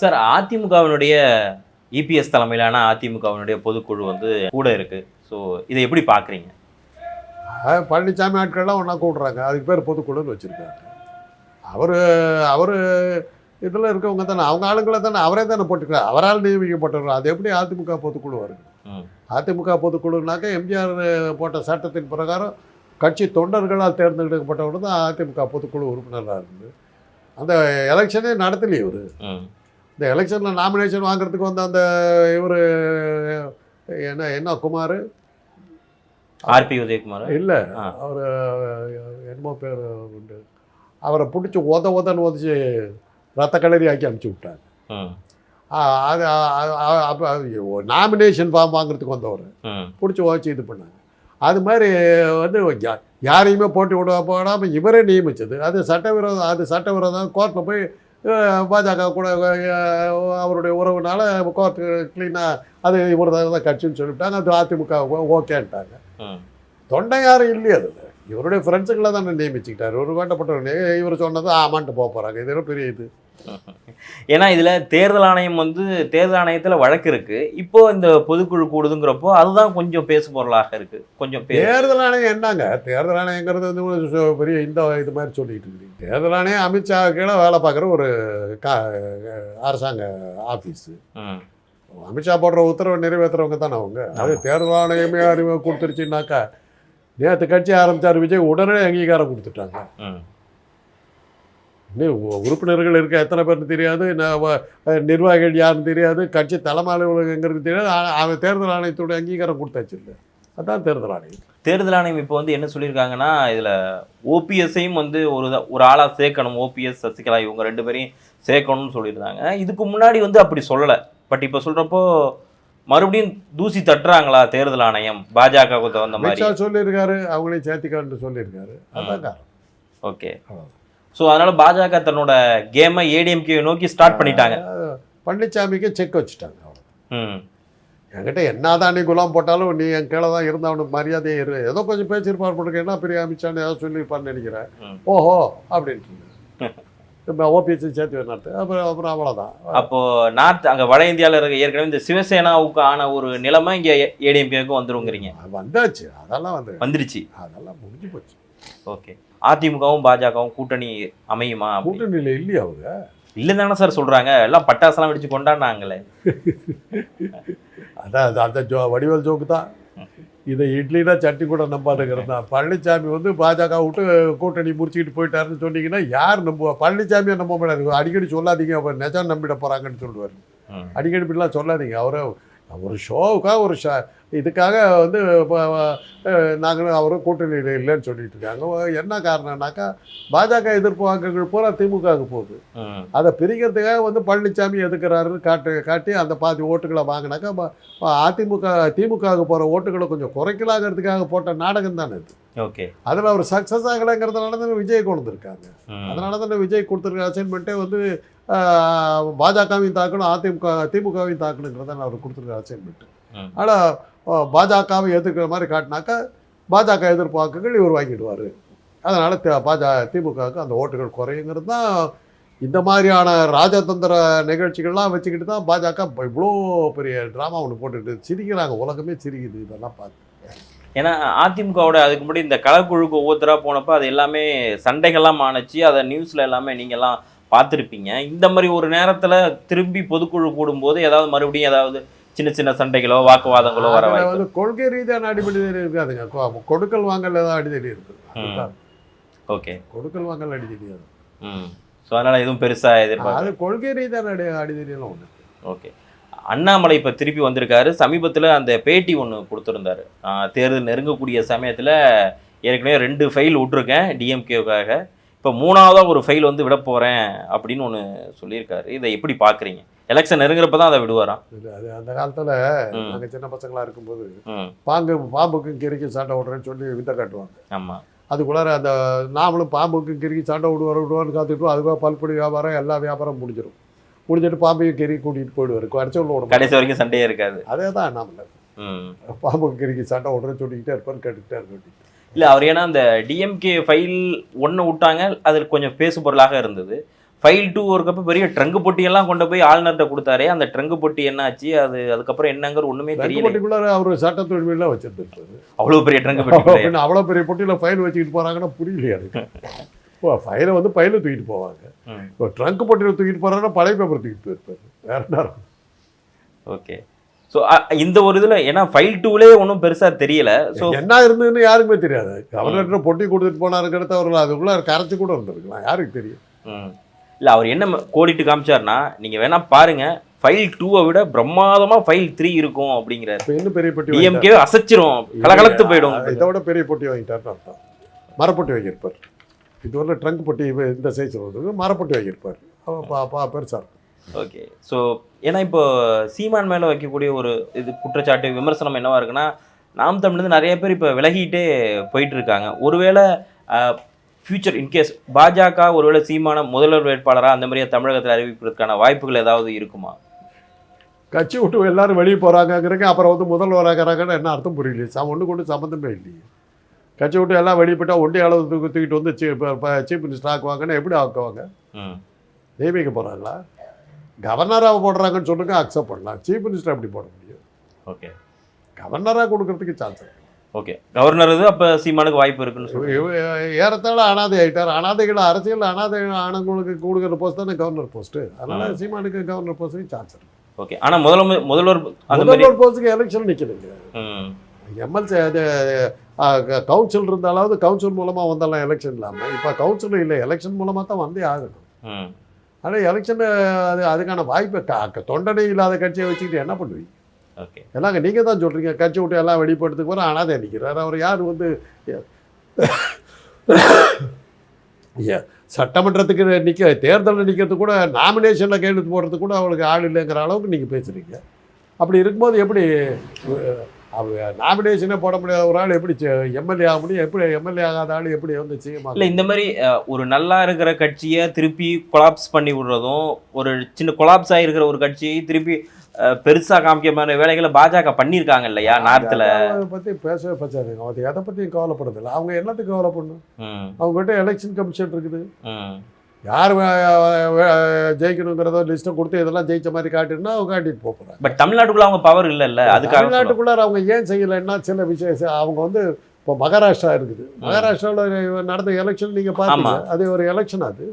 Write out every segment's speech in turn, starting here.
Sir அதிமுகவினுடைய EPS தலைமையிலான அதிமுகவினுடைய பொதுக்குழு வந்து கூட இருக்கு. ஸோ இதை எப்படி பார்க்குறீங்க பழனிசாமி ஆட்கள்லாம் ஒன்றா கூடுறாங்க. அதுக்கு பேர் பொதுக்குழுன்னு வச்சுருக்காங்க. அவர் அவர் இதில் இருக்கவங்க தானே. அவங்க ஆளுங்களை தானே அவரே தானே போட்டுக்கிறார். அவரால் நியமிக்கப்பட்டவர். அது எப்படி அதிமுக பொதுக்குழு வருது. அதிமுக பொதுக்குழுனாக்க எம்ஜிஆர் போட்ட சட்டத்தின் பிரகாரம் கட்சி தொண்டர்களால் தேர்ந்தெடுக்கப்பட்டவர் தான் அதிமுக பொதுக்குழு உறுப்பினராக இருந்து. அந்த எலெக்ஷனே நடத்தலையே இவர். இந்த எலெக்ஷனில் நாமினேஷன் வாங்குறதுக்கு வந்த அந்த இவர் என்ன என்ன குமார்? ஆர்பி உதயகுமார்? இல்லை. அவர் என்னமோ பேர் உண்டு. அவரை பிடிச்சி உத உதன்னு உதச்சி ரத்த கலரி ஆக்கி அனுப்பிச்சி விட்டாங்க அது அப்போ நாமினேஷன் ஃபார்ம் வாங்குறதுக்கு வந்தவர். பிடிச்சி உதச்சி இது பண்ணாங்க அது மாதிரி வந்து யாரையுமே போட்டி விட போடாமல் இவரே நியமிச்சது. அது சட்டவிரோதம் அது சட்டவிரோதம். கோர்ட்டில் போய் பாஜக கூட அவருடைய உறவுனால கோர்ட்டு க்ளீனாக அது இவர் தான் கட்சின்னு சொல்லிவிட்டாங்க. அது அதிமுக ஓகேன்ட்டாங்க. தொண்டை யாரும் இல்லையே அதில். இவருடைய ஃப்ரெண்ட்ஸுங்களை தானே நியமிச்சுக்கிட்டாரு. ஒரு வேண்டப்பட்டவர் இவர் சொன்னது ஆமான்ட்டு போக போகிறாங்க இதெல்லாம் பெரிய இது? ஏன்னா இதுல தேர்தல் ஆணையம் வந்து தேர்தல் ஆணையத்துல வழக்கு இருக்கு. இப்போ இந்த பொதுக்குழு கூடுதுங்கிறப்போ அதுதான் கொஞ்சம் பேசு பொருளாக இருக்கு. கொஞ்சம் தேர்தல் ஆணையம் என்னங்க? தேர்தல் ஆணையங்கிறது வந்து பெரிய இந்த இது மாதிரி சொல்லிட்டு இருக்கிறீங்க தேர்தல் ஆணையம் அமித்ஷா கீழே வேலை பார்க்குற ஒரு கா அரசாங்க ஆஃபீஸு அமித்ஷா போடுற உத்தரவை நிறைவேற்றுறவங்க தானே அவங்க. அது தேர்தல் ஆணையமே அறிவு கொடுத்துருச்சுனாக்கா நேற்று கட்சி ஆரம்பித்தார் விஜய் உடனே அங்கீகாரம் கொடுத்துட்டாங்க. இன்னும் உறுப்பினர்கள் இருக்க எத்தனை பேர்னு தெரியாது. நிர்வாகிகள் யாருன்னு தெரியாது. கட்சி தலைமை அலுவலகங்கிறது தெரியாது. அவன் தேர்தல் ஆணையத்தோட அங்கீகாரம் கொடுத்தாச்சு இல்லை. அதான் தேர்தல் ஆணையம். தேர்தல் ஆணையம் இப்போ வந்து என்ன சொல்லியிருக்காங்கன்னா இதுல ஓபிஎஸ்ஸையும் வந்து ஒரு ஒரு ஆளா சேர்க்கணும். ஓபிஎஸ் சசிகலா இவங்க ரெண்டு பேரையும் சேர்க்கணும்னு சொல்லியிருந்தாங்க. இதுக்கு முன்னாடி வந்து அப்படி சொல்லலை. பட் இப்போ சொல்றப்போ மறுபடியும் தூசி தட்டுறாங்களா தேர்தல் ஆணையம்? பாஜக தகுந்த மாதிரி. சொல்லியிருக்காரு அவங்களையும் சேர்த்திக்கான்னு சொல்லியிருக்காரு. அதான் ஓகே. ஸோ அதனால பாஜக தன்னோட கேமை ஏடிஎம்கே நோக்கி ஸ்டார்ட் பண்ணிட்டாங்க. பழனிசாமிக்கு செக் வச்சுட்டாங்க ம். என்கிட்ட என்னதான் நீ குலாம் போட்டாலும் நீ என் கீழே தான் இருந்தா அவனுக்கு மரியாதையே இரு. ஏதோ கொஞ்சம் பேசியிருப்பார் போட்டுருக்கு என்ன பெரிய அமித்ஷான்னு ஏதோ சொல்லியிருப்பார்னு நினைக்கிறேன். ஓஹோ அப்படின்ட்டு. இப்போ ஓபிஎஸ் சேர்த்து வேணாட்டு அப்புறம் அப்புறம் அவ்வளோதான் அப்போ நார்த் அங்க வட இந்தியால இருக்க ஏற்கனவே இந்த சிவசேனாவுக்கு ஆன ஒரு நிலைமை இங்க ஏடிஎம்கேக்கும் வந்துருங்கிறீங்க. வந்தாச்சு. அதெல்லாம் வந்து வந்துருச்சு. அதெல்லாம் முடிஞ்சு போச்சு. ஓகே. அதிமுகவும் பாஜகவும் கூட்டணி அமையுமா? கூட்டணியில் இல்லையா அவங்க? இல்லைன்னு தானே சார் சொல்றாங்க. எல்லாம் பட்டாசெல்லாம் வெடிச்சு கொண்டாடினாங்களே அதான் அது அந்த ஜோ வடிவல் ஜோக்கு தான். இதை இட்லினா சட்னி கூட நம்பாதுங்கிறது? தான் பழனிசாமி வந்து பாஜக விட்டு கூட்டணி முடிச்சுக்கிட்டு போயிட்டாருன்னு சொன்னீங்கன்னா யார் நம்புவா? பழனிசாமியை நம்ப முடியாது அடிக்கடி சொல்லாதீங்க அவர் நிஜம் நம்பிட போகிறாங்கன்னு சொல்லுவார். அடிக்கடி இப்படிலாம் சொல்லாதீங்க. அவரை ஒரு ஷோவுக்காக ஒரு ஷா இதுக்காக வந்து நாங்களும் அவரும் கூட்டணியில் இல்லைன்னு சொல்லிட்டு இருக்காங்க. என்ன காரணம்னாக்கா பாஜக எதிர்ப்பு வாக்குகள் பூரா திமுகவுக்கு போகுது. அதை பிரிக்கிறதுக்காக வந்து பழனிசாமி எதுக்குறாருன்னு காட்டு காட்டி அந்த பாதி ஓட்டுகளை வாங்கினாக்கா அதிமுக திமுகவுக்கு போகிற ஓட்டுகளை கொஞ்சம் குறைக்கலாங்கிறதுக்காக போட்ட நாடகம் தானே இது. ஓகே. அதில் அவர் சக்ஸஸ் ஆகலைங்கிறதுனால தானே விஜய் கொண்டு வந்திருக்காங்க. ம். அதனால தானே விஜய் கொடுத்துருக்க அசைன்மெண்ட்டே வந்து பாஜகவையும் தாக்கணும் அதிமுக திமுகவையும் தாக்கணுங்கிறது தான் அவர் கொடுத்துருக்க அசைன்மெண்ட். ஆனால் பாஜகவை எதிர்க்கிற மாதிரி காட்டினாக்கா பாஜக எதிர்ப்பு வாக்குகள் இவர் வாங்கிடுவார். அதனால் பாஜ திமுகவுக்கு அந்த ஓட்டுகள் குறையுங்கிறது தான் இந்த மாதிரியான ராஜதந்திர நிகழ்ச்சிகள்லாம் வச்சுக்கிட்டு தான் பாஜக இப்போ இவ்வளோ பெரிய ட்ராமா ஒன்று போட்டுக்கிட்டு சிரிக்கிறாங்க. உலகமே சிரிக்குது இதெல்லாம் பார்த்து. ஏன்னா அதிமுகவோட அதுக்கு முன்னாடி இந்த கலக்குழுக்கு ஒவ்வொருத்தரா போனப்போ அது எல்லாமே சண்டைகள்லாம் ஆணுச்சு அதை நியூஸ்ல எல்லாமே நீங்கெல்லாம் பார்த்துருப்பீங்க. இந்த மாதிரி ஒரு நேரத்துல திரும்பி பொதுக்குழு கூடும்போது ஏதாவது மறுபடியும் ஏதாவது சின்ன சின்ன சண்டைகளோ வாக்குவாதங்களோ வர வந்து கொள்கை ரீதியான அடிப்படை இருக்காதுங்க. கொடுக்கல் வாங்கல் ஏதாவது அடிதடி அதுதான். ஓகே. கொடுக்கல் வாங்கல் அடிதடி அது. ஸோ அதனால எதுவும் பெருசா எதிர்பார்க்க அது கொள்கை ரீதியான அடி அடிதடியெல்லாம் ஒன்று ஓகே. அண்ணாமலை இப்போ திருப்பி வந்திருக்காரு. சமீபத்தில் அந்த பேட்டி ஒன்று கொடுத்துருந்தாரு. தேர்தல் நெருங்கக்கூடிய சமயத்தில் ஏற்கனவே ரெண்டு ஃபைல் விட்ருக்கேன் டிஎம்கேவுக்காக இப்போ மூணாவதாக ஒரு ஃபைல் வந்து விட போகிறேன் அப்படின்னு ஒன்று சொல்லியிருக்காரு. இதை எப்படி பார்க்குறீங்க எலெக்ஷன் நெருங்குறப்ப தான் அதை விடுவாராம் அது அந்த காலத்தில். நாங்கள் சின்ன பசங்களாக இருக்கும்போது பாம்பு பாம்புக்கும் கிரிக்கும் சண்டை விடுறேன்னு சொல்லி வித்த காட்டுவாங்க. ஆமாம் அதுக்குள்ளார அந்த நாமளும் பாம்புக்கும் கிரிக்கி சண்டை விடுவார் விடுவார்னு காத்துட்டு அதுக்காக பல்பொடி வியாபாரம் எல்லா வியாபாரம் முடிஞ்சிடும் முடிஞ்சிட்டு பாம்பையும் கிரி கூட்டிகிட்டு போயிடுவார். கடைசி உள்ள கடைசி வரைக்கும் சண்டையே இருக்காது. அதே தான் நாமல ம். பாம்புக்கு கிரிக்கி சண்டை விடுறேன்னு சொல்லிக்கிட்டே இருப்பார் கேட்டுக்கிட்டே இருக்க இல்லை அவர் ஏன்னா அந்த டிஎம்கே ஃபைல் ஒன்று விட்டாங்க அதில் கொஞ்சம் பேசு பொருளாக இருந்தது. ஃபைல் டூ ஒருக்கப்ப பெரிய ட்ரங்கு பொட்டியெல்லாம் கொண்டு போய் ஆளுநர்கிட்ட கொடுத்தாரே அந்த ட்ரங்கு பொட்டி என்னாச்சு அது அதுக்கப்புறம் என்னங்கிற ஒண்ணுமே தெரியல அவர் சட்ட தொழிலாம் வச்சிருந்துருப்பாரு. அவ்வளவு பெரிய ட்ரங்கு பொட்டி அவ்வளோ பெரிய பொட்டியில் ஃபைல் வச்சுக்கிட்டு போகிறாங்கன்னா புரியலையா ஓ ஃபைலை வந்து பையில தூக்கிட்டு போவாங்க. இப்போ ட்ரங்க் பொட்டியில் தூக்கிட்டு போகிறாங்கன்னா பழைய பேப்பர் தூக்கிட்டு போயிருப்பாரு. வேற என்ன இருக்கும்? ஓகே ஸோ இந்த ஒரு இதுல ஏன்னா ஃபைல் டூலே ஒன்றும் பெருசா தெரியல. ஸோ என்ன இருந்ததுன்னு யாருக்குமே தெரியாது. கவர்னர் பொட்டி கொடுத்துட்டு போனாருங்கிறத அவர்கள் அதுக்குள்ள கரைச்சி கூட இருந்திருக்கலாம். யாருக்கு தெரியும். இல்ல அவர் என்ன கோடிட்டு காமிச்சாருன்னா நீங்க வேணா பாருங்க ஃபைல் டூவை விட பிரம்மாதமா ஃபைல் த்ரீ இருக்கும் அப்படிங்கிறாரு. இப்போ இன்னும் பெரிய பொட்டி டிஎம்கே அசைச்சிரும் கலகலத்து போயிடும். இதை விட பெரிய பொட்டி வாங்கிட்டாருன்னு அர்த்தம். மரப்பொட்டி வாங்கியிருப்பார். இது வரல ட்ரங்க் பொட்டி இந்த சைஸ் வந்து மரப்பொட்டி வாங்கியிருப்பார். அவன் பா பா பெருசாக இருக்கும். ஓகே ஸோ ஏன்னா இப்போ சீமான் மேலே வைக்கக்கூடிய ஒரு இது குற்றச்சாட்டு விமர்சனம் என்னவா இருக்குன்னா நாம் தமிழ்ந்து நிறைய பேர் இப்போ விலகிட்டே போயிட்டு இருக்காங்க ஒருவேளை ஃபியூச்சர் இன்கேஸ் பாஜக ஒருவேளை சீமான முதல்வர் வேட்பாளராக அந்த மாதிரியே தமிழகத்தில் அறிவிப்பதற்கான வாய்ப்புகள் ஏதாவது இருக்குமா? கட்சி விட்டு எல்லாரும் வெளியே போகிறாங்கங்கிறக்கு அப்புறம் வந்து முதல்வராகிறாங்கன்னு என்ன அர்த்தம் புரியலையே? சம் ஒன்று கொண்டு சம்மந்தமே இல்லையே. கட்சி விட்டு எல்லாம் வெளியே போயிட்டா ஒண்டி அளவு தூக்கி தூக்கிட்டு வந்து சீஃப் மினிஸ்டர் ஆக்குவாங்கன்னா எப்படி ஆக்குவாங்க? நியமிக்க போகிறாங்களா கவர்னராக போடுறாங்கன்னு சொல்லுங்க அக்செப்ட் பண்ணலாம். சீஃப் மினிஸ்டர் எப்படி போட முடியும் ஓகே கவர்னராக கொடுக்கறதுக்கு சான்ஸ் இருக்கு. ஓகே கவர்னர் இது அப்போ சீமானுக்கு வாய்ப்பு இருக்குன்னு சொல்லி ஏறத்தாழ அனாதை ஆயிட்டார். அனாதைகள் அரசியல் அனாதை ஆனவங்களுக்கு கொடுக்குற போஸ்ட் தானே கவர்னர் போஸ்ட்டு அதனால சீமானுக்கு கவர்னர் போஸ்ட்டுக்கு சான்ஸ் இருக்கு. ஓகே ஆனால் முதல்வர் முதல்வர் முதல்வர் போஸ்ட்டுக்கு எலெக்ஷன் நிற்கணுங்க எம்எல்சி அது கவுன்சில் இருந்தாலாவது கவுன்சில் மூலமாக வந்தாலும் எலெக்ஷன் இல்லாமல் இப்போ கவுன்சில் இல்லை எலெக்ஷன் மூலமாக தான் வந்தே ஆகணும். ஆனால் எலெக்ஷன் அது அதுக்கான வாய்ப்பை தொண்டனை இல்லாத கட்சியை வச்சுக்கிட்டு என்ன பண்ணுவீங்க ஓகே. எல்லாங்க நீங்கள் தான் சொல்கிறீங்க கட்சி விட்டு எல்லாம் வெளிப்படுறதுக்கு வர அனாதை நிற்கிறார் அவர் யார் வந்து சட்டமன்றத்துக்கு நிற்க தேர்தலில் நிற்கிறது கூட நாமினேஷனில் கையெழுத்து போடுறதுக்கு கூட அவளுக்கு ஆள் இல்லைங்கிற அளவுக்கு நீங்கள் பேசுகிறீங்க அப்படி இருக்கும்போது எப்படி நாமினேஷனே போட முடியாத ஒரு ஆள் எப்படி எம்எல்ஏ ஆக முடியும்? எப்படி எம்எல்ஏ ஆகாத ஆள் எப்படி வந்து செய்ய இல்ல இந்த மாதிரி ஒரு நல்லா இருக்கிற கட்சியை திருப்பி கொலாப்ஸ் பண்ணி விடுறதும் ஒரு சின்ன கொலாப்ஸ் ஆகிருக்கிற ஒரு கட்சியை திருப்பி அஹ், பெருசா காமிக்க மாதிரி வேலைகளை பாஜக பண்ணியிருக்காங்க இல்லையா நார்த்தில்? அதை பற்றி பேசவே பேசாதுங்க அவங்க எதை பற்றியும் கவலைப்படுறதில்ல. அவங்க என்னத்துக்கு கவலைப்படணும்? அவங்ககிட்ட எலெக்ஷன் கமிஷன் இருக்குது. யார் ஜெயிக்கணுங்கிறத லிஸ்ட்டை கொடுத்து இதெல்லாம் ஜெயிச்ச மாதிரி காட்டினா அவங்க காட்டிட்டு போக போகிறாங்க பட் தமிழ்நாட்டுக்குள்ள அவங்க பவர் இல்லைல்ல சொல்றேன். தமிழ்நாட்டுக்குள்ளார அவங்க ஏன் செய்யலைன்னா சில விஷயம் அவங்க வந்து இப்போ மகாராஷ்டிரா இருக்குது. மகாராஷ்டிராவில் நடந்த எலெக்ஷன் நீங்கள் பார்த்தீங்க. அது ஒரு எலெக்ஷன் அது.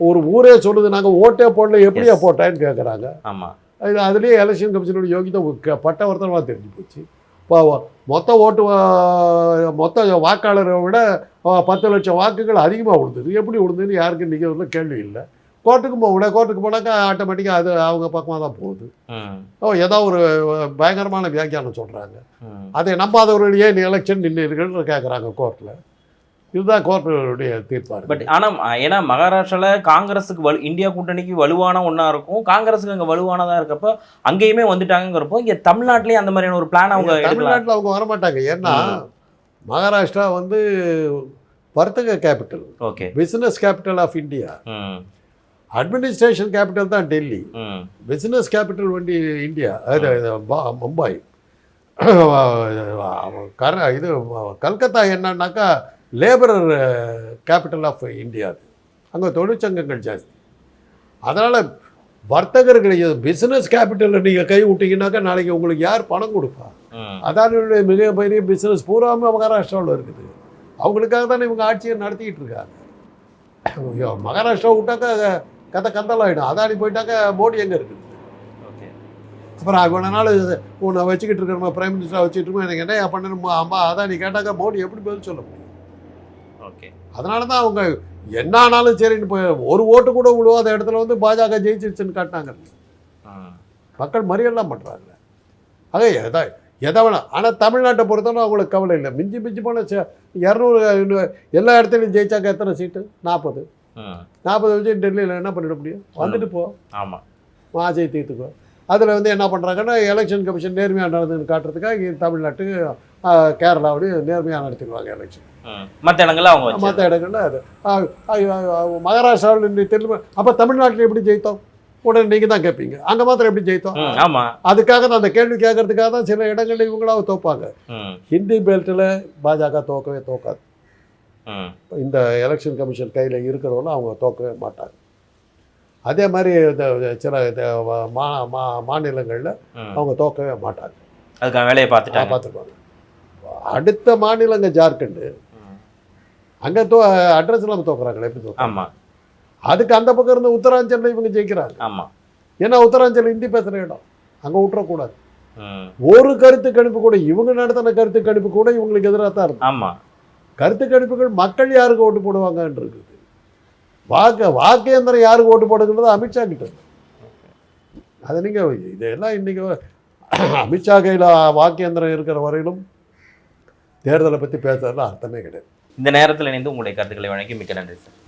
ஒரு ஊரே சொல்லுது நாங்கள் ஓட்டே போடல எப்படியா. போட்டேன்னு கேட்குறாங்க ஆமா. அது அதுலேயே எலெக்ஷன் கமிஷனோட யோகிதை க- பட்டவர்த்தனமாக தெரிஞ்சு போச்சு. மொத்த ஓட்டு மொத்த வாக்காளரை விட பத்து லட்சம் வாக்குகள் அதிகமாக விழுந்தது. எப்படி விழுந்ததுன்னு யாருக்கும் இன்றைக்கி கேள்வி இல்லை. கோர்ட்டுக்கு போகல கோர்ட்டுக்கு போனாக்கா ஆட்டோமேட்டிக்காக அது அவங்க பக்கமாக தான் போகுது. ஓ ஏதோ ஒரு பயங்கரமான வியாக்கியானம் சொல்கிறாங்க அதை நம்பாதவர்கள் ஏன் எலெக்ஷன் நின்றீர்கள்னு கேட்குறாங்க கோர்ட்டில் இதுதான் கோர்ட்டுடைய தீர்ப்பாக பட் ஆனா அஹ், ஏன்னா மகாராஷ்டிரால காங்கிரஸுக்கு வலு இந்தியா கூட்டணிக்கு வலுவான ஒண்ணா இருக்கும். காங்கிரஸுக்கு அங்க வலுவானதா இருக்கப்போ அங்கேயுமே வந்துட்டாங்கிறப்போ இங்க தமிழ்நாட்டிலேயே அந்த மாதிரியான ஒரு பிளான் அவங்க தமிழ்நாட்டில் அவங்க வரமாட்டாங்க. ஏன்னா மகாராஷ்டிரா வந்து வர்த்தக capital okay business capital of India administration capital தான் டெல்லி. ம். பிசினஸ் கேபிட்டல் வண்டி இந்தியா அது இது பா- மும்பை. கர இது கல்கத்தா என்னன்னாக்கா லேபர் கேபிட்டல் ஆஃப் இந்தியா அது. அங்கே தொழிற்சங்கங்கள் ஜாஸ்தி. அதனால் வர்த்தகர்கள் பிஸ்னஸ் கேபிட்டலில் நீங்கள் கை விட்டீங்கன்னாக்கா நாளைக்கு உங்களுக்கு யார் பணம் கொடுப்பா? ம் அதானுடைய மிக பெரிய பிஸ்னஸ் பூராமே மகாராஷ்டிராவில் இருக்குது. அவங்களுக்காக தானே இவங்க ஆட்சியை நடத்திக்கிட்டு இருக்காங்க. ஐயோ, மகாராஷ்டிரா விட்டாக்கா கதை கந்தலாயிடும். அதானி போயிட்டாக்கா மோடி எங்கே இருக்குது? ஓகே. அப்புறம் இவ்வளோ நாள் உன்னை வச்சுக்கிட்டு இருக்கிற பிரைம் மினிஸ்டராக வச்சுட்டு இருக்கோம் எனக்கு என்ன பண்ணணுமா அம்மா அதானி கேட்டாக்கா மோடி எப்படி பதில் சொல்ல முடியும்? அதனால தான் அவங்க என்ன ஆனாலும் சரின்னு போய் ஒரு ஓட்டு கூட விழுவாத இடத்துல வந்து பாஜக ஜெயிச்சிருச்சுன்னு காட்டினாங்க மக்கள் மறியெல்லாம் பண்ணுறாங்க அதே எதை எதை வேணாம் ஆனால் தமிழ்நாட்டை பொறுத்தவரை அவங்களுக்கு கவலை இல்லை மிஞ்சி மிஞ்சி போன இரநூறு எல்லா இடத்துலையும் ஜெயிச்சாக்க எத்தனை சீட்டு நாற்பது நாற்பது வச்சு டெல்லியில் என்ன பண்ணிட முடியும் வந்துட்டு போ ஆமா ஆசையை தீர்த்துக்கோ அதில் வந்து என்ன பண்ணுறாங்கன்னா எலெக்ஷன் கமிஷன் நேர்மையாக நடந்ததுன்னு காட்டுறதுக்காக இங்க தமிழ்நாட்டு கேரளாவிலையும் நேர்மையாக நடத்திடுவாங்க எலெக்ஷன் மற்ற இடங்கள்ல அவங்க மற்ற இடங்கள்ல அது. மகாராஷ்டிராவில் இன்னி தெலுங்கு அப்போ தமிழ்நாட்டில் எப்படி ஜெயித்தோம்? உடனே நீங்கள் தான் கேட்பீங்க அங்கே மாத்திரம் எப்படி ஜெயித்தோம்? ம் ஆமா. அதுக்காக தான் அந்த கேள்வி கேட்கறதுக்காக தான் சில இடங்களில் இவங்களாவது தோப்பாங்க. ஹிந்தி பெல்ட்டில் பாஜக தோக்கவே தோக்காது. இந்த எலெக்ஷன் கமிஷன் கையில் இருக்கிறவங்களும் அவங்க தோக்கவே மாட்டாங்க. அதே மாதிரி இந்த சில மா மா மாநிலங்களில். அவங்க தோக்கவே மாட்டாங்க. அதுக்கான வேலையை பார்த்துட்டாங்க. பார்த்துருப்பாங்க அடுத்த மாநிலங்க ஜார்க்கண்டு. அங்கே தோ அட்ரஸ் இல்லாமல் தோக்குறாங்களே எப்படி தோக்குறாங்க? ஆமா. அதுக்கு அந்த பக்கம் இருந்து உத்தராஞ்சலில் இவங்க ஜெயிக்கிறாங்க. ஆமா. ஏன்னா உத்தராஞ்சல் ஹிந்தி பேசுகிற இடம். அங்கே விட்டுறக்கூடாது. ஒரு கருத்து கணிப்பு கூட இவங்க நடத்தின கருத்து கணிப்பு கூட இவங்களுக்கு எதிராக தான் இருக்கும் ஆமா. கருத்து கணிப்புகள் மக்கள் யாருக்கு ஓட்டு போடுவாங்கன்னு இருக்குது வாக்கு வாக்கேந்திரம் யாருக்கு ஓட்டு போடுங்கிறது அமித்ஷா கிட்ட. அது அதை நீங்கள் இதெல்லாம் இன்றைக்கி அமித்ஷா கையில் வாக்கேந்திரம் இருக்கிற வரையிலும் தேர்தலை பற்றி பேசுறதுல அர்த்தமே கிடையாது. இந்த நேரத்தில் இணைந்து உங்களுடைய கருத்துக்களை வழங்கி மிக்க நன்றி சார்.